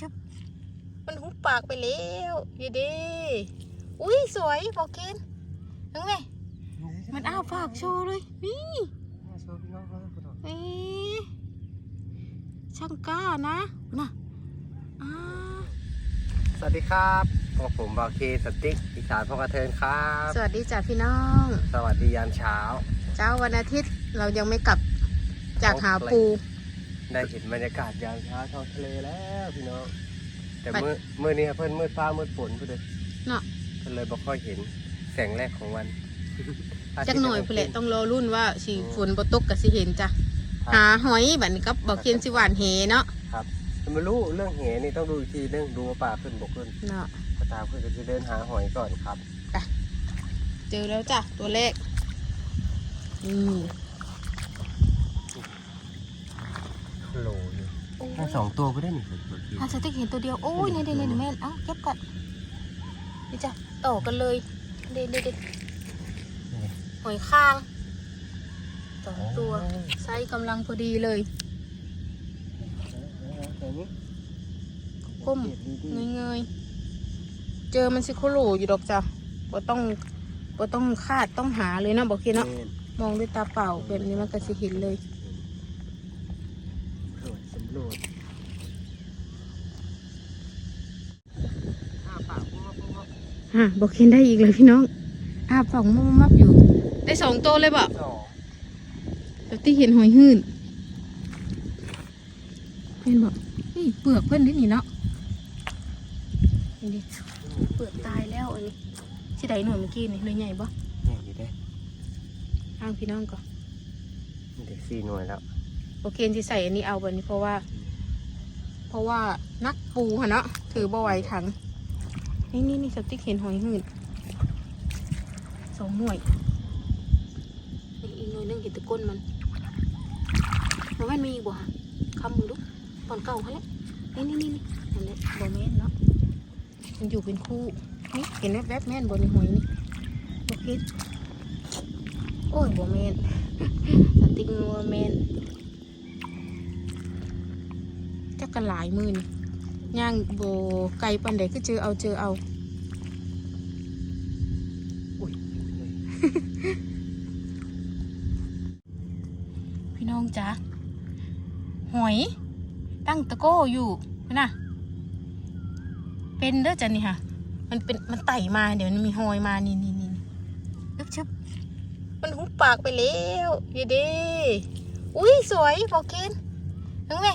ชึบมันหุบปากไปแล้วยีเดีอุ้ยสวยบอกเคนเห็นไหมมันอ้าปากโชว์เลยนี่นี่ช่างกล้านะน่ะอ่าสวัสดีครับพวกผมบาวเคสติ๊กอีสานพงกระเทินครับ สวัสดีจ้ะพี่น้อง สวัสดียามเช้า เช้าวันอาทิตย์เรายังไม่กลับจากหาปู ได้เห็นบรรยากาศยามเช้าท้องทะเลแล้วพี่น้องแต่ไปเมื่อเมื่อนี้เพิ่นมืดฟ้ามืดฝนเพิ่นเลยเนาะ เพิ่นเลยบ่ค่อยเห็นแสงแรกของวันจักหน่อยพุ่นแหละต้องรอรุ่นว่าสีฝนบ่ตกกับสิเห็นจ้ะครับหาหอยบัดนี้กับบอกเคนสิหวานเหเนาะครับแต่ไม่รู้เรื่องเหนี่ต้องดูอีกทีเรื่องดูว่าป่าขึ้นบกขึ้นเนาะก็ตามเพื่อนก็จะเดินหาหอยก่อนครับเจอแล้วจ้ะตัวแรกนี่ โหลอยู่ทั้งสองตัวก็ได้หนึ่งตัวทีถ้าสติ๊กเห็นตัวเดียว โอ้ยเนี่ยเดี๋ยวเนี่ยแม่นเอ้าเก็บก่อนนี่จ้ะต่อกันเลย เด็ดเด็ดหอยข้างสองตัวไซส์กำลังพอดีเลยก้มเงยๆเจอมันสิโคโหลอยู่ดอกจ้ะบ่ต้องบ่ต้องคาดต้องหาเลยเนาะบอกเคนเนาะมองด้วยตาเปล่าแบบนี้มันก็จะเห็นเลย สำรวจสำรวจอ้าปากปุ๊บปุ๊บปุ๊บอะบอกเห็นได้อีกเลยพี่น้องอาบฝั่งมุมมับอยู่ ได้สองตัวเลยบ่สองแบบที่เห็นหอยหื่นเห็นบอกนี่เปลือกเพื่อนนิดนี่เนาะนี่ดิเปลือกตายแล้วอันนี้ที่ใดหน่วยเมื่อกี้นี่หน่วยใหญ่ปะเนี่ยอยู่ได้อ้างพี่น้องก่อน เด็กสี่หน่วยแล้ว โอเคที่ใส่อันนี้เอาแบบนี้เพราะว่า เพราะว่านักปูฮะเนาะถือบ่ไหวถัง นี่นี่นี่สติ๊กเห็นหอยหื่นสองหน่วยนี่อีกหน่วยหนึงเห็นแตะก้นมันมันไม่มีอีกบ่ฮะคำมือดูตอนเก่าเขาแหละนี่นี่นี่นี่นั่นแหละบ่แม่นเนาะมันอยู่เป็นคู่นี่เห็นแวบแวบๆแม่นบนหอยนี่โอเคโอ้ยบ่แม่นสติ๊กงัวแม่นจั กกันหลายมือนี่ย่างโบไก่ปันใดก็เจอเอาเจอเอาอุ้ยเลยพี่น้องจ๊ะหอย ตั้งตะโก้อยู่นะเป็นเด้อจ้ะนี่ค่ะ มันเป็นมันไต่มาเดี๋ยวมันมีหอยมานี่นี่นี่นี่อึ๊บชึบมันหุบปากไปแล้วยีเดีอุ้ยสวยบอกเคนเห็นไห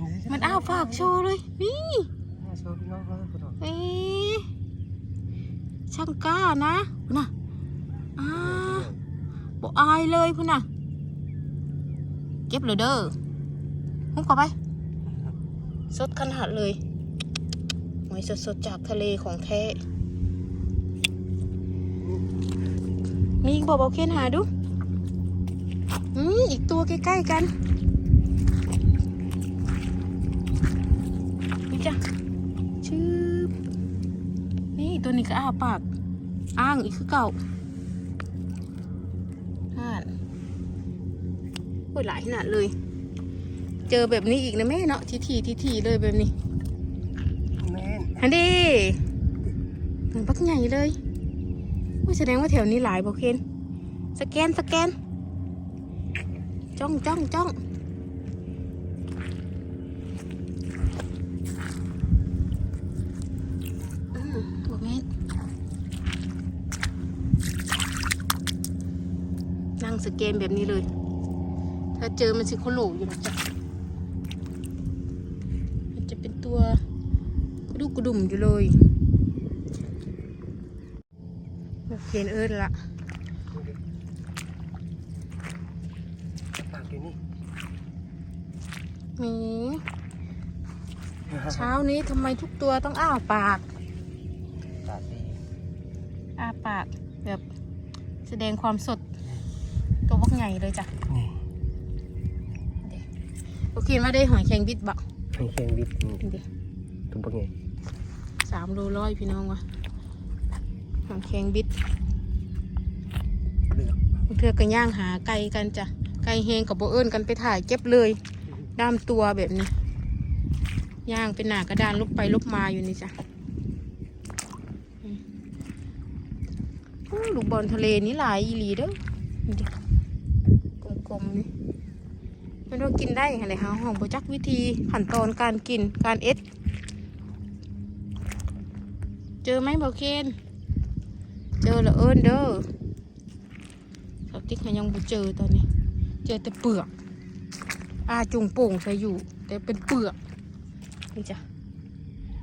มมันอ้าปากโชว์เลยนี่โชว์พี่น้องเขาให้ดูเอ๊ะช่างกล้านะพุ่นน่ะอ่าบอกอายเลยพุ่นน่ะ เก็บเลยเด้อหุบเข้าไปสดขนาดเลยหอยสดๆจากทะเลของแท้ มีอีกบอกบอกเคนหาดู อืมอีกตัวใกล้ๆกัน จ้ะชืบนี่ตัวนี้ก็อ้าปาก อ้างอีกคือเก่าห่านโอ้ยหลายขนาดเลย เจอแบบนี้อีกนะแม่เนาะทีทีทีทีๆเลยแบบนี้แม่นฮันดีเหมือนปักใหญ่เลยโอ้ยแสดงว่าแถวนี้หลายบอกเคนสแกนสแกน จ้องจ้องจ้องอื มบอกแม่นนั่งสแกนแบบนี้เลย ถ้าเจอมันสิโคโหลอยู่นะจ๊ะมันจะเป็นตัวกระดูกกระดุ่มอยู่เลยโอเคเอิร์ดละปากอยู่นี่หมีเช้านี้ทำไมทุกตัวต้องอ้าปากาปาก แบบแสดงความสด ตัวบักใหญ่เลยจ้ะนี่โอเคมาได้หอยแข็งบิดบักให้แข้งบิดนี่ดิตุ้มปังไงสามโลร้อยพี่น้องวะหอยแข็งบิดเลือกเทือกันย่างหาไก่กันจ้ะไก่เฮงกับโบเอิญกันไปถ่ายเก็บเลยด้ามตัวแบบนี้ ย่างเป็นหนากระดานลุกไปลุกมาอยู่นี่จ้ะอืมโอ้ ลูกบอลทะเลนี่หลายอีหลีเด้อกลมๆนี่ม่รู้กินได้อะไรหาห้องประจักวิธีขั้นตอนการกินการเอ็ด เจอไหมบอเคนเจอแล้วเอิญเด้อสติ๊กมันยังบ่เจอตอนนี้ เจอแต่เปลือกอาจุงโป่งใส่อยู่ แต่เป็นเปลือกนี่จ้ะ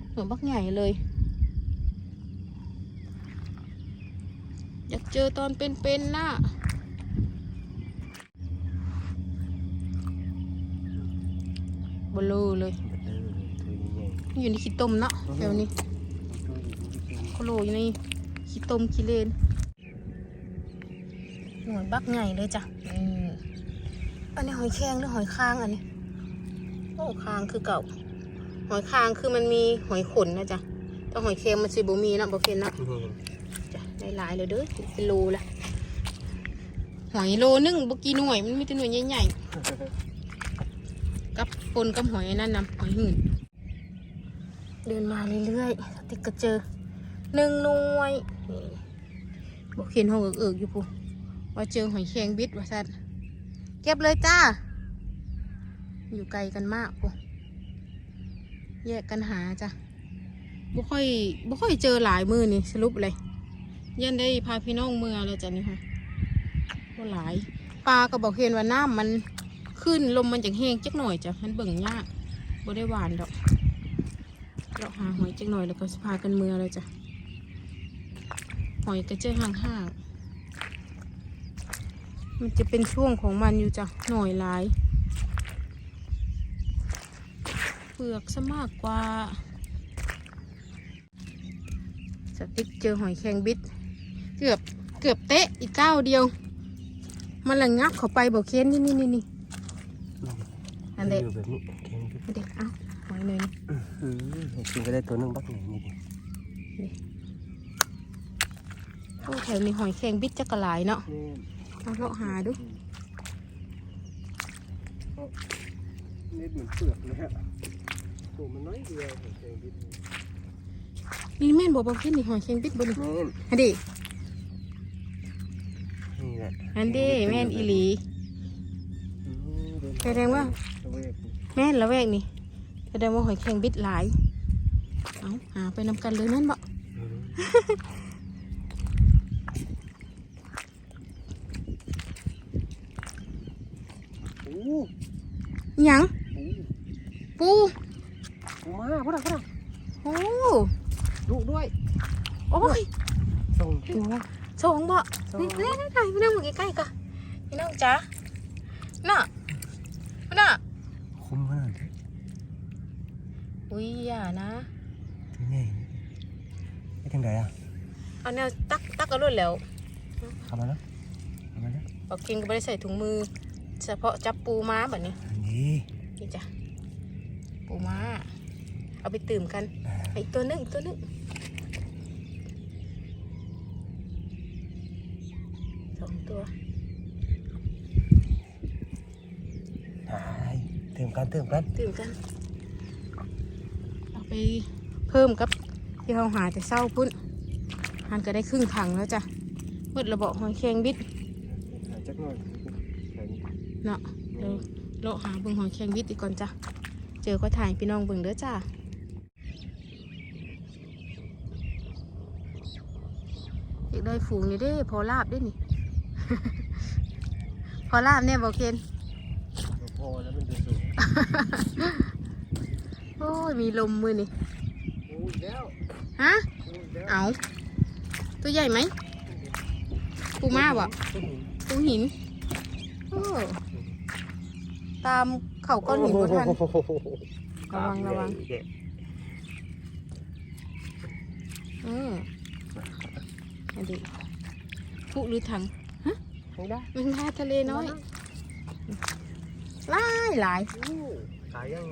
เหมือนบักใหญ่เลย อยาก เจอตอนเป็นๆน่ะบลูเลยอยู่ในขี้ต้มเนาะแถวนี้โคโลอยู่ในขี้ต้มขี้เลนหน่วยบักใหญ่เลยจ้ะอืมอันนี้หอยแครงหรือหอยคางอันนี้โอ้คางคือเก่า หอยคางคือมันมีหอยขนนะจ๊ะแต่หอยเค็มมันสิบ่มีนะบ่เค็มนะจ้ะ ได้หลายเลยเด้อเป็นโลละหอยโลนึงบ่กี่หน่วยมันมีแต่หน่วยใหญ่ๆกับปนกับหอยอันนั่นนะหอยหื่นเดินมาเรื่อยๆสติกก็เจอหนึ่งหน่วยนี่บ่เขียนห้องเอิกๆอยู่ปุ๊ว่าเจอหอยแครงบิดว่าซั่นเก็บเลยจ้า อยู่ไกลกันมากปุ๊แยกกันหาจ้ะบ่ค่อยบ่ค่อยเจอหลายมือนี่สรุปเลย ยันได้พาพี่น้องเมือเลยจ้ะนี่ค่ะก็หลายปลาก็บอกเห็นว่าน้ำมันขึ้นลมมันจากแห้งจักหน่อยจ้ะมันเบิ่งยากบ่ได้หวานดอกเราหาหอยจักหน่อยแล้วก็สพากันเมือเลยจ้ะหอยก็เจอห่างๆมันจะเป็นช่วงของมันอยู่จ้ะหน่อยหลายเปลือกซะมากกว่าสติ๊กเจอหอยแครงบิด เกือบเกือบเตะอีกก้าวเดียว มันละงับเข้าไปบอกเค้นนี่นี่นี่นี่อันเด็กอยู่แบบนี้แข็งขึ้นอันเด็กเอ้าหอยเลยนี่อืมกินก็ได้ตัวหนึงบักหนึ่งนี่ดิโอ้แถวนี้หอยแครงบิดจักกะหลายเนาะนี่เอาเลาะหาดูนี่เหมือนเปลือกเลยอะตัวมันน้อยเดียวแข็งบิดนี่แม่นบอกบอกเค้นนี่หอยแครงบิดบนแม่นอันเด็กนี่ แหละอันเด็กแม่นอีหลีอืมเนแสดงว่าระเวกแม่นละแวกนี่แสดงว่าหอยแครงบิดหลายเอาหาไปนำกันเลยนั่นบ่อืมโอ้หยัง โห ปู ปูมาพ่อดาพ่อดา โอ้ ลูกด้วย โอ้ย ส่ง ดูสองบ่นี่เล่นถ่ายพี่น้องมาใกล้ๆกันพี่น้องจ้าน่ะน่ะคุ้มมากอุ้ยอย่านะที่นี่ไปทางไหนอะเอาแนวตักตักเอาลุ่นแล้วเข้ามาแล้วเข้ามาแล้วบอกกินก็ไม่ได้ใส่ถุงมือ เฉพาะจับปูม้าแบบนี้อันนี้นี่จ้ะปูม้า เอาไปตื่มกันอ่าอีกตัวหนึงอีกตัวหนึงสอง ตัวหายเติมกันเติมกันตื่มกันเอาไปเพิ่มกับที่เราหาแต่เศร้าพุ่นหันก็ได้ครึ่งถังแล้วจ้ะเปิดระเบาหอยแครงบิดหายจักหน่อยเนาะเดี๋ยวเลาะหาเบิ่งหอยแครงบิดอีกก่อนจ้ะเจอก็ถ่ายพี่น้องเบิ่งเด้อจ้าอยากได้ฝูงนี่เด้พอลาบเด้นี่ พอลาบเนี่ยบอกเคนพอแล้วมันจะสูงโอ้ยมีลมมือนี่โอ้ยแล้วฮะโอ้ยแล้วเอาตัวใหญ่ไหมปูม้าบ่ปูหินโอ้ตามเข่าก้อนหินบ่ทันระวังระวังเด็กอืมอันนี้ผู้หรือถัง ไม่ได้มันท่าทะเลน้อยหลายหลายอู้ตายยัง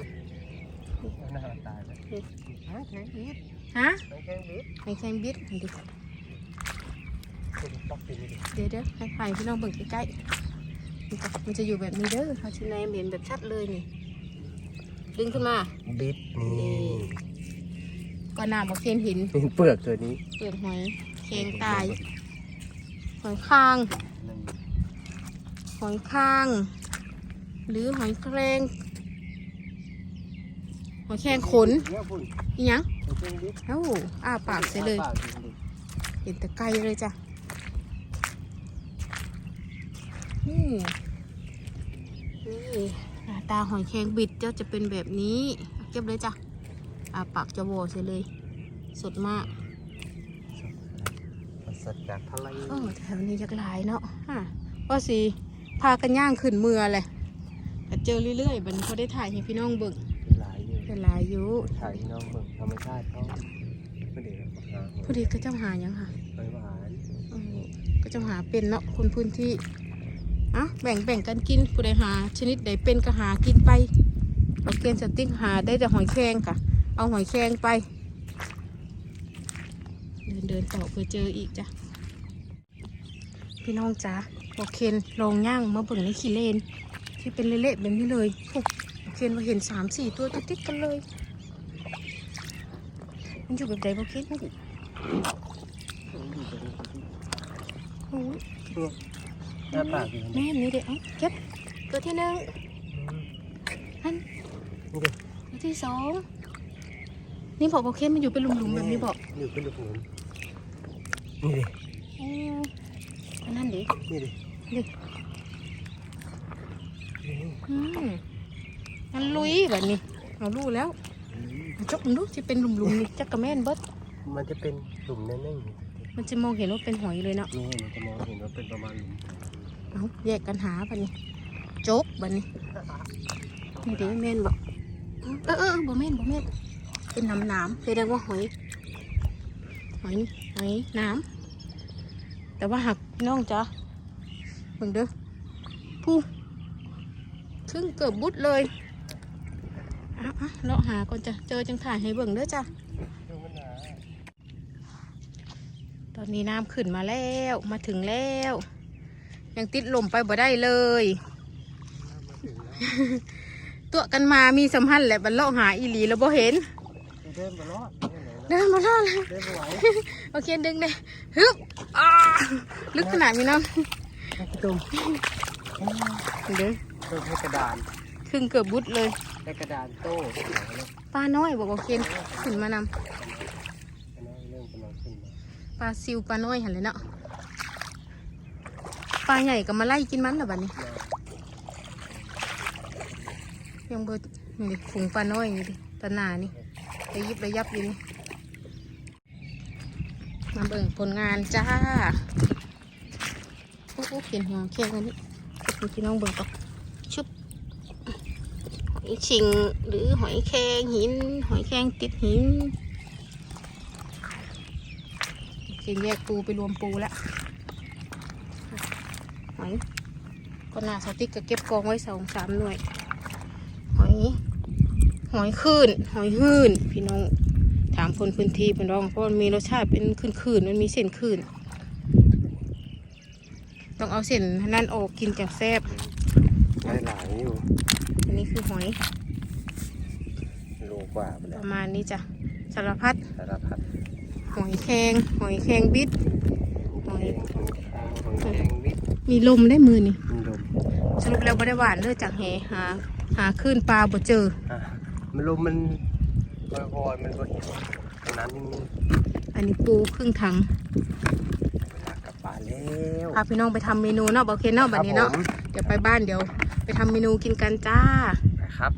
น่าตายเลยหางแข็งบิดฮะหางแข็งบิดไอ้แซงบิดอันนี้คุณป๊อกกินดิเดี๋ยวเดี๋ยวให้ไฟพี่น้องเบิ่งใกล้ๆมันจะมันจะอยู่แบบนี้เด้อเขาชินายเห็นแบบชัดเลยนี่ดึงขึ้นมา บิดนี่ก็น้ำบอกเคนหินเปลือกตัวนี้ เปลือกหอยแครงตายหอยข้าง หอยข้าง หรือหอยแครงหอยแครงขนเนี่ยพุ่นอีหยังเอาเครื่องบิดเอ้าอ้าปากเสียเลยปากดิดิเห็นแต่ไกลเลยจ้ะนี่นี่หน้าตาหอยแครงบิดเจ้าจะเป็นแบบนี้เอาเก็บเลยจ้ะอาปากจะโวเสียเลย สดมากสดจากทะเลเออแถวนี้ยักหลายเนาะฮะว่าสิ พากันย่างขึ้นเมือเลยแต่เจอเรื่อยๆบัดนเขาได้ถ่ายให้พี่น้องเบิ่งหลายอยู่เป็นหลายอยู่ถ่ายน้องเบิ่งธรรมชาติเขาไม่ได้แบบหาพอดีก็เจ้าหาหยังค่ะไปหวานเออก็เจ้าหาเป็นเนาะคนพื้นที่อะแบ่งแบ่งกันกินผู้ใดหา ชนิดใดเป็นก็หากินไปเราเกณฑ์สติ๊กหาได้แต่หอยแครงค่ะ เอาหอยแครงไป เดินเดินต่อเพื่อเจออีกจ้ะพี่น้องจ๋า โอเคนลองย่างมาเบิ่งในขี้เลน ที่เป็นเละๆแบบนี้เลยโอ้โอเคนว่าเห็นสามสี่ตัวติดๆกันเลย มันอยู่แบบใดโอเคนโอ้ยหน้าปากอยู่แม่นี่เด็กเอ้าเก็บตัวที่หนึ่งอันนี่ดิตัวที่สองนี่บอกโอเคนมันอยู่เป็นหลุมๆแบบนี้บอกอยู่เป็นลูกหนุนนี่ดิอ๋ออันนั้นดินี่ดิ ดิอืมมันลุยแบบนี้เรารู้แล้วเอาจกมันดูที่เป็นหลุมๆนี่จักกระแม่นเบิดมันจะเป็นหลุมแน่นมันจะมองเห็นว่าเป็นหอยเลยเนาะๆนี่มันจะมองเห็นว่าเป็นประมาณหลุมเอาแยกกันหาบัดนี้จกบัดนี้นี่เดี๋ยวแม่นบอกเออเออบ่แม่นบ่แม่นเป็นน้ำน้ำแสดงว่าหอย หอยนี่หอยน้ำแต่ว่าหักพี่น้องจ้ะ เบิ่งเด้อผู้ครึ่งเกือบบุดเลยเอะอะเลาะหาก่อนจ้ะเจอจังถ่ายให้เบิ่งเด้อจ้ะดูมันหนาตอนนี้น้ำขึ้นมาแล้วมาถึงแล้ว ยังติดลมไปบ่ได้เลย ตัวกันมามีสัมพันธ์แหละบันเลาะหาอีหลีแล้วบ่เห็น เดินมารอดเดินมาลอดเลยเดินไม่ไหวโอเคดึงเลยฮึบอ่าลึกขนาดนี้เนาะตุ้มเด้อตุ้มให้กระดานครึ่งเกือบบุดเลยให้กระดานโต้ปลาน้อยบอกโอเคขึ้นมานำอันนั้นเริ่มกำลังขึ้นมาปลาซิวปลาน้อยหันเลยเนาะปลาใหญ่ก็มาไล่กินมันแล้วบัดนี้ ยังเบิดนี่ดิฝูงปลาน้อยนี่ดิตะหนานี่ระยิบระยับอยู่นี่มาเบิ่งผลงานจ้า โอ้โหเห็นหัวแค่กันนี้พี่น้องเบิ่งก่อนชุบหอยชิงหรือหอยแครงหิน หอยแครงติดหินเขียนแยกปูไปรวมปูแล้วหอยก็น่าสติกก็เก็บกองไว้สองสามหน่วย หอย หอยคืนหอยหื่นพี่น้องถามคนพื้นที่พี่น้องเพราะมันมีรสชาติเป็นคืนคืนๆมันมีเส้นคืน ต้องเอาเส้นนั่นออกกินจากแซบได้หลายอยู่ อันนี้คือหอยโลกว่าไปปแล้วระมาณนี้จ้ะสารพัดสารพัดหอยแครงหอยแครงบิดหอยหอยแดงนิดมีลมได้มือนี่มันดมสรุปแล้วไม่ได้หวานเลยจากแหหาหาขึ้นปลาบ่เจออะมันลมมันลอยๆมันบนตรงนั้นนี่มันอันนี้ปูครึ่งถัง เวลากลับบ้านแล้ว พาพี่น้องไปทำเมนูเนาะบอกเคเนาะแบบนี้เนาะครับผมเดี๋ยวไปบ้านเดี๋ยว ไปทำเมนูกินกันจ้าไปครับ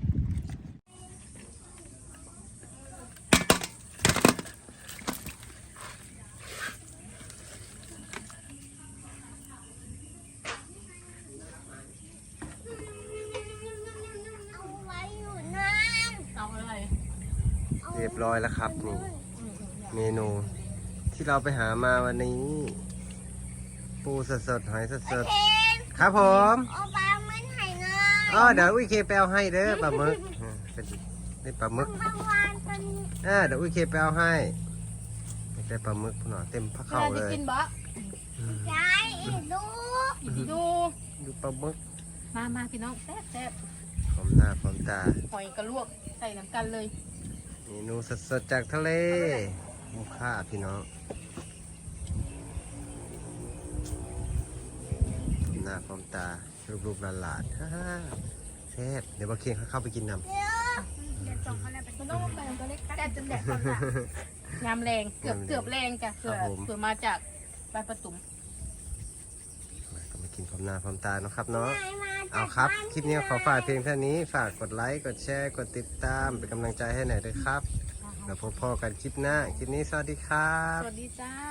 เอาไว้อยู่นั่นเอาอะไรเรียบร้อยแล้วครับนี่เมนูที่เราไปหามาวันนี้ ปูสดๆหอยสดเทนๆครับผมเอาปลามันไห่เงินอ๋อเดี๋ยวอุ้ยเคไปเอาให้เด้อปลาหมึกอ่าเป็นนี่ปลาหมึกบางวันตอนนี้อ่าเดี๋ยวอุ้ยเคไปเอาให้ได้ปลาหมึกพุ่นหน่อยเต็มพระเข่าเลยกินบะอืมยายอีกดูดูดูปลาหมึกมามาพี่น้องแซ่บแซ่บพร้อมหน้าพร้อมตา หอยกระลวกใส่น้ำกันเลยเมนูสดๆจากทะเลมุค่าพี่น้อง พร้อมตารูปๆหลานๆฮ่าๆแซ่บเดี๋ยวบาเคียงเขาเข้าไปกินน้ำเดี๋ยวเดี๋ยวส่งอะไปมันต้องมาแปลงตัวเล็กแต่จนแดดก่อนละยามแรงเกือบเกือบแรงจ้ะเกือบเกือบมาจากบ้านประตุม มาก็มากินพร้อมหน้าพร้อมตาเนาะครับเนาะ เอาครับ คลิปนี้ขอฝากเพียงเท่านี้ ฝากกดไลค์ กดแชร์ กดติดตาม เป็นกำลังใจให้หน่อยด้วยครับ แล้วพบพอกันคลิปหน้า คลิปนี้สวัสดีครับ สวัสดีจ้า